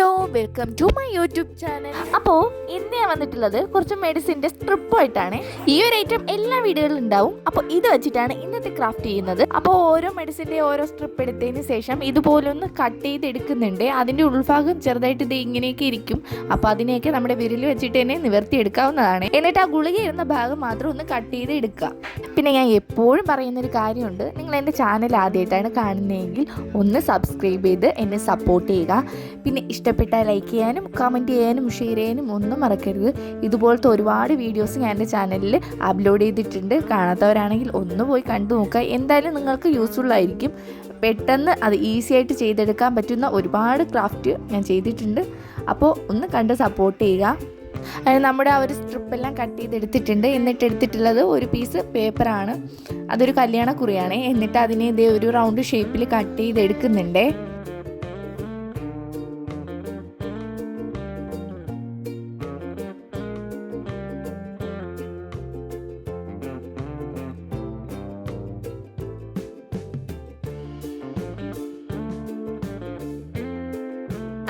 헬로 welcome to my YouTube channel അപ്പോ ഇന്ന് ഞാൻ വന്നിട്ടുള്ളത് കുറച്ച് മെഡിസിന്റെ സ്ട്രിപ്പ് ആയിട്ടാണ്. ഈ ഒരു ഐറ്റം എല്ലാ വീടുകളിലും ഉണ്ടാവും. അപ്പോൾ ഇത് വെച്ചിട്ടാണ് ഇന്നത്തെ ക്രാഫ്റ്റ് ചെയ്യുന്നത്. അപ്പോൾ ഓരോ മെഡിസിന്റെ ഓരോ സ്ട്രിപ്പ് എടുത്തതിന് ശേഷം ഇതുപോലൊന്ന് കട്ട് ചെയ്ത് എടുക്കുന്നുണ്ട് അതിന്റെ ഉൾഭാഗം ചെറുതായിട്ട് ഇത് ഇങ്ങനെയൊക്കെ ഇരിക്കും. അപ്പോൾ അതിനെയൊക്കെ നമ്മുടെ വിരൽ വെച്ചിട്ട് തന്നെ നിവർത്തി എടുക്കാവുന്നതാണ് എന്നിട്ട് ആ ഗുളിക ഇരുന്ന ഭാഗം മാത്രം ഒന്ന് കട്ട് ചെയ്ത് എടുക്കുക പിന്നെ ഞാൻ എപ്പോഴും പറയുന്നൊരു കാര്യമുണ്ട്. നിങ്ങൾ എന്റെ ചാനൽ ആദ്യമായിട്ടാണ് കാണുന്നതെങ്കിൽ ഒന്ന് സബ്സ്ക്രൈബ് ചെയ്ത് എന്നെ സപ്പോർട്ട് ചെയ്യുക. പിന്നെ ഇഷ്ടപ്പെട്ടാൽ ലൈക്ക് ചെയ്യാനും കമന്റ് ചെയ്യാനും ഷെയർ ചെയ്യാനും ഒന്നും മറക്കരുത്. ഇതുപോലത്തെ ഒരുപാട് വീഡിയോസ് ഞാൻ എന്റെ ചാനലിൽ അപ്ലോഡ് ചെയ്തിട്ടുണ്ട്. കാണാത്തവരാണെങ്കിൽ ഒന്ന് പോയി കണ്ടു നോക്കുക. എന്തായാലും നിങ്ങൾക്ക് യൂസ്ഫുൾ ആയിരിക്കും. പെട്ടെന്ന് അത് ഈസി ആയിട്ട് ചെയ്തെടുക്കാൻ പറ്റുന്ന ഒരുപാട് ക്രാഫ്റ്റ് ഞാൻ ചെയ്തിട്ടുണ്ട്. അപ്പോൾ ഒന്ന് കണ്ട് സപ്പോർട്ട് ചെയ്യുക. അതിന് നമ്മുടെ ആ ഒരു സ്ട്രിപ്പെല്ലാം കട്ട് ചെയ്തെടുത്തിട്ടുണ്ട്. എന്നിട്ട് എടുത്തിട്ടുള്ളത് ഒരു പീസ് പേപ്പറാണ് അതൊരു കല്യാണ കുറിയാണ് എന്നിട്ട് അതിനെ ഇതേ ഒരു റൗണ്ട് ഷേപ്പിൽ കട്ട് ചെയ്തെടുക്കുന്നുണ്ടേ.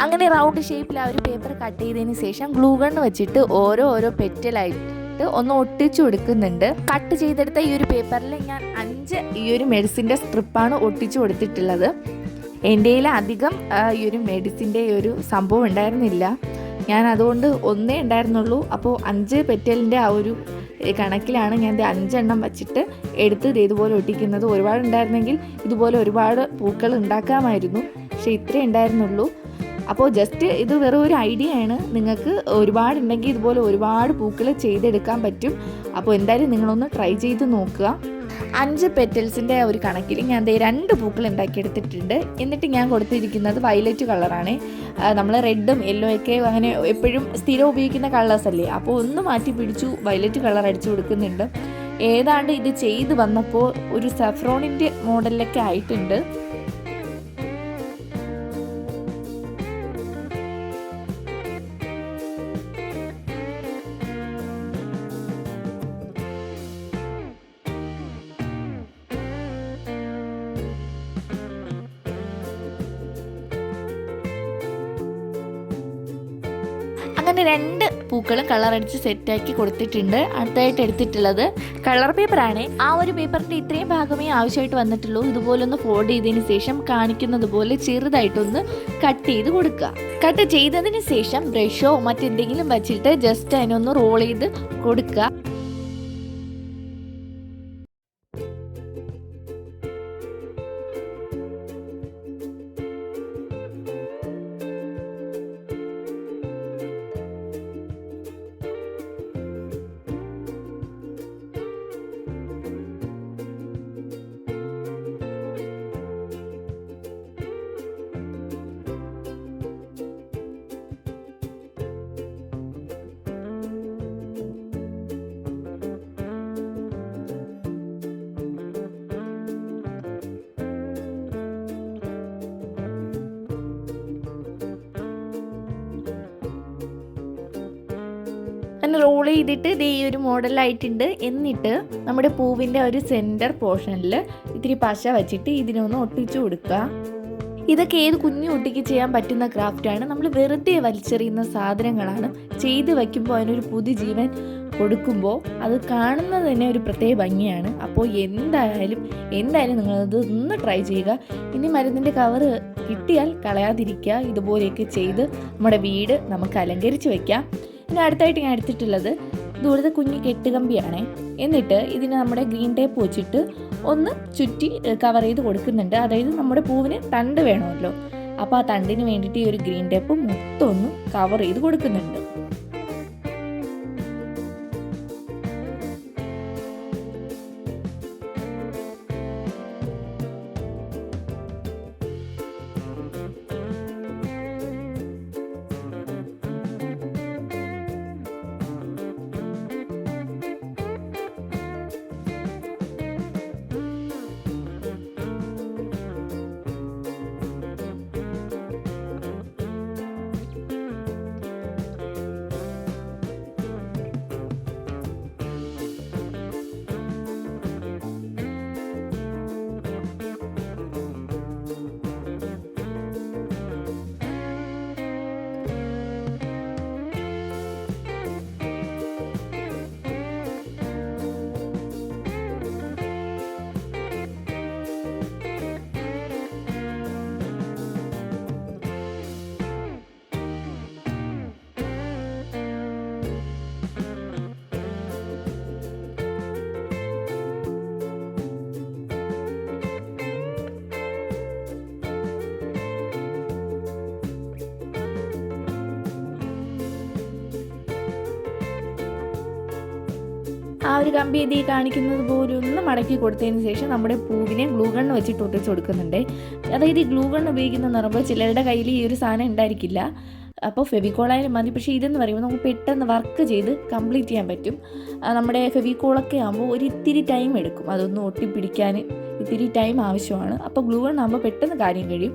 അങ്ങനെ റൗണ്ട് ഷേപ്പിൽ ആ ഒരു പേപ്പർ കട്ട് ചെയ്തതിന് ശേഷം ഗ്ലൂ ഗൺ വെച്ചിട്ട് ഓരോ ഓരോ പെറ്റലായിട്ട് ഒന്ന് ഒട്ടിച്ചു കൊടുക്കുന്നുണ്ട്. കട്ട് ചെയ്തെടുത്ത ഈ ഒരു പേപ്പറിൽ ഞാൻ അഞ്ച് ഈ ഒരു മെഡിസിന്റെ സ്ട്രിപ്പാണ് ഒട്ടിച്ചു കൊടുത്തിട്ടുള്ളത്. എന്റെ അധികം ഈ ഒരു മെഡിസിന്റെ ഒരു സംഭവം ഉണ്ടായിരുന്നില്ല. ഞാൻ അതുകൊണ്ട് ഒന്നേ ഉണ്ടായിരുന്നുള്ളൂ. അപ്പോൾ അഞ്ച് പെറ്റലിന്റെ ആ ഒരു കണക്കിലാണ് ഞാൻ ഇത് അഞ്ചെണ്ണം വച്ചിട്ട് എടുത്ത് ഇത് ഇതുപോലെ ഒട്ടിക്കുന്നത്. ഒരുപാട് ഉണ്ടായിരുന്നെങ്കിൽ ഇതുപോലെ ഒരുപാട് പൂക്കൾ ഉണ്ടാക്കാമായിരുന്നു. പക്ഷേ ഇത്രേ ഉണ്ടായിരുന്നുള്ളൂ. അപ്പോൾ ജസ്റ്റ് ഇത് വെറും ഒരു ഐഡിയ ആണ്. നിങ്ങൾക്ക് ഒരുപാടുണ്ടെങ്കിൽ ഇതുപോലെ ഒരുപാട് പൂക്കൾ ചെയ്തെടുക്കാൻ പറ്റും. അപ്പോൾ എന്തായാലും നിങ്ങളൊന്ന് ട്രൈ ചെയ്ത് നോക്കുക. അഞ്ച് പെറ്റൽസിന്റെ ഒരു കണക്കിൽ ഞാൻ ദേ രണ്ട് പൂക്കൾ ഉണ്ടാക്കിയെടുത്തിട്ടുണ്ട്. എന്നിട്ട് ഞാൻ കൊടുത്തിരിക്കുന്നത് വയലറ്റ് കളറാണ് നമ്മൾ റെഡും യെല്ലോ ഒക്കെ അങ്ങനെ എപ്പോഴും സ്ഥിരം ഉപയോഗിക്കുന്ന കളേഴ്സ് അല്ലേ? അപ്പോൾ ഒന്ന് മാറ്റി പിടിച്ചു വയലറ്റ് കളർ അടിച്ചു കൊടുക്കുന്നുണ്ട്. ഏതാണ്ട് ഇത് ചെയ്ത് വന്നപ്പോൾ ഒരു സഫ്രോണിന്റെ മോഡലൊക്കെ ആയിട്ടുണ്ട്. അങ്ങനെ രണ്ട് പൂക്കളും കളർ അടിച്ച് സെറ്റാക്കി കൊടുത്തിട്ടുണ്ട്. അടുത്തായിട്ട് എടുത്തിട്ടുള്ളത് കളർ പേപ്പറാണ് ആ ഒരു പേപ്പറിന്റെ ഇത്രയും ഭാഗമേ ആവശ്യമായിട്ട് വന്നിട്ടുള്ളൂ. ഇതുപോലെ ഒന്ന് ഫോൾഡ് ചെയ്തതിന് ശേഷം കാണിക്കുന്നത് പോലെ ചെറുതായിട്ടൊന്ന് കട്ട് ചെയ്ത് കൊടുക്കുക. കട്ട് ചെയ്തതിന് ശേഷം ബ്രഷോ മറ്റെന്തെങ്കിലും വെച്ചിട്ട് ജസ്റ്റ് അതിനൊന്ന് റോൾ ചെയ്ത് കൊടുക്കുക. അങ്ങനെ റോൾ ചെയ്തിട്ട് ദേ ഈ ഒരു മോഡലായിട്ടുണ്ട് എന്നിട്ട് നമ്മുടെ പൂവിന്റെ ഒരു സെന്റർ പോർഷനിൽ ഇത്തിരി പശ വച്ചിട്ട് ഇതിനൊന്ന് ഒട്ടിച്ചു കൊടുക്കുക. ഇതൊക്കെ ഏത് കുഞ്ഞു കുട്ടിക്ക് ചെയ്യാൻ പറ്റുന്ന ക്രാഫ്റ്റാണ് നമ്മൾ വെറുതെ വലിച്ചെറിയുന്ന സാധനങ്ങളാണ് ചെയ്ത് വയ്ക്കുമ്പോൾ അതിനൊരു ജീവൻ കൊടുക്കുമ്പോൾ അത് കാണുന്നത് തന്നെ ഒരു പ്രത്യേക ഭംഗിയാണ്. അപ്പോൾ എന്തായാലും എന്തായാലും നിങ്ങളത് ഒന്ന് ട്രൈ ചെയ്യുക. ഇനി മരുന്നിന്റെ കവർ കിട്ടിയാൽ കളയാതിരിക്കുക. ഇതുപോലെയൊക്കെ ചെയ്ത് നമ്മുടെ വീട് നമുക്ക് അലങ്കരിച്ച് വയ്ക്കാം. പിന്നെ അടുത്തായിട്ട് ഞാൻ എടുത്തിട്ടുള്ളത് ദൂരത്തെ കുഞ്ഞ് കെട്ടുകമ്പിയാണേ. എന്നിട്ട് ഇതിന് നമ്മുടെ ഗ്രീൻ ടേപ്പ് വെച്ചിട്ട് ഒന്ന് ചുറ്റി കവർ ചെയ്ത് കൊടുക്കുന്നുണ്ട്. അതായത് നമ്മുടെ പൂവിന് തണ്ട് വേണമല്ലോ. അപ്പോൾ ആ തണ്ടിന് വേണ്ടിയിട്ട് ഈ ഒരു ഗ്രീൻ ടേപ്പ് മൊത്തം ഒന്ന് കവർ ചെയ്ത് കൊടുക്കുന്നുണ്ട്. ആ ഒരു കമ്പി ഇത് കാണിക്കുന്നത് പോലെ ഒന്ന് മടക്കി കൊടുത്തതിന് ശേഷം നമ്മുടെ പൂവിനെ ഗ്ലൂ ഗണ്ണ് വെച്ചിട്ട് ഒട്ടിച്ച് കൊടുക്കുന്നുണ്ട്. അതായത് ഈ ഗ്ലൂ ഗണ്ണ് ഉപയോഗിക്കുന്ന പറയുമ്പോൾ ചിലരുടെ കയ്യിൽ ഈ ഒരു സാധനം ഉണ്ടായിരിക്കില്ല. അപ്പോൾ ഫെവിക്കോളായാലും മതി. പക്ഷേ ഇതെന്ന് പറയുമ്പോൾ നമുക്ക് പെട്ടെന്ന് വർക്ക് ചെയ്ത് കംപ്ലീറ്റ് ചെയ്യാൻ പറ്റും. നമ്മുടെ ഫെവിക്കോളൊക്കെ ആകുമ്പോൾ ഒരു ഇത്തിരി ടൈം എടുക്കും. അതൊന്ന് ഒട്ടിപ്പിടിക്കാൻ ഇത്തിരി ടൈം ആവശ്യമാണ്. അപ്പോൾ ഗ്ലൂ ഗണ്ണാകുമ്പോൾ പെട്ടെന്ന് കാര്യം കഴിയും.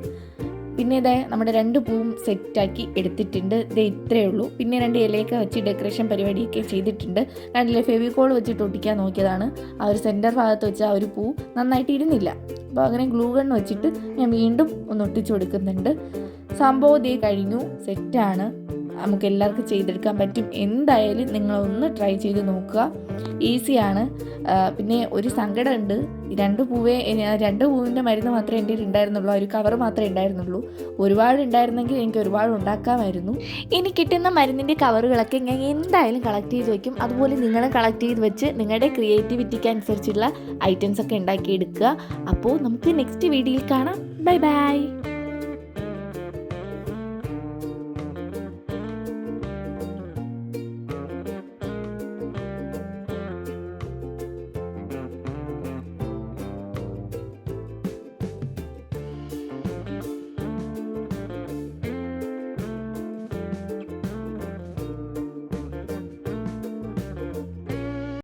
പിന്നെ ഇതേ നമ്മുടെ രണ്ട് പൂവും സെറ്റാക്കി എടുത്തിട്ടുണ്ട്. ഇത് ഇത്രയേ ഉള്ളൂ. പിന്നെ രണ്ട് ഇലയൊക്കെ വെച്ച് ഡെക്കറേഷൻ പരിപാടിയൊക്കെ ചെയ്തിട്ടുണ്ട്. കണ്ടില്ലേ ഫെവിക്കോൾ വെച്ചിട്ട് ഒട്ടിക്കാൻ നോക്കിയതാണ്. ആ ഒരു സെന്റർ ഭാഗത്ത് വെച്ച് ആ ഒരു പൂ നന്നായിട്ട് ഇരുന്നില്ല. അപ്പോൾ അങ്ങനെ ഗ്ലൂ ഗൺ വെച്ചിട്ട് ഞാൻ വീണ്ടും ഒന്ന് ഒട്ടിച്ചു കൊടുക്കുന്നുണ്ട്. സംഭവം ഇതേ കഴിഞ്ഞു. സെറ്റാണ്. നമുക്ക് എല്ലാവർക്കും ചെയ്തെടുക്കാൻ പറ്റും. എന്തായാലും നിങ്ങളൊന്ന് ട്രൈ ചെയ്ത് നോക്കുക. ഈസിയാണ് പിന്നെ ഒരു സങ്കടമുണ്ട്. രണ്ട് പൂവേ രണ്ട് പൂവിന്റെ മരുന്ന് മാത്രമേ എന്റെ ഉണ്ടായിരുന്നുള്ളൂ. ഒരു കവർ മാത്രമേ ഉണ്ടായിരുന്നുള്ളൂ. ഒരുപാട് ഉണ്ടായിരുന്നെങ്കിൽ എനിക്ക് ഒരുപാട് ഉണ്ടാക്കാമായിരുന്നു. ഇനി കിട്ടുന്ന മരുന്നിന്റെ കവറുകളൊക്കെ ഞാൻ എന്തായാലും കളക്ട് ചെയ്ത് വെക്കും. അതുപോലെ നിങ്ങൾ കളക്ട് ചെയ്ത് വെച്ച് നിങ്ങളുടെ ക്രിയേറ്റിവിറ്റിക്ക് അനുസരിച്ചുള്ള ഐറ്റംസ് ഒക്കെ ഉണ്ടാക്കി എടുക്കുക അപ്പോൾ നമുക്ക് നെക്സ്റ്റ് വീഡിയോയിൽ കാണാം. Bye bye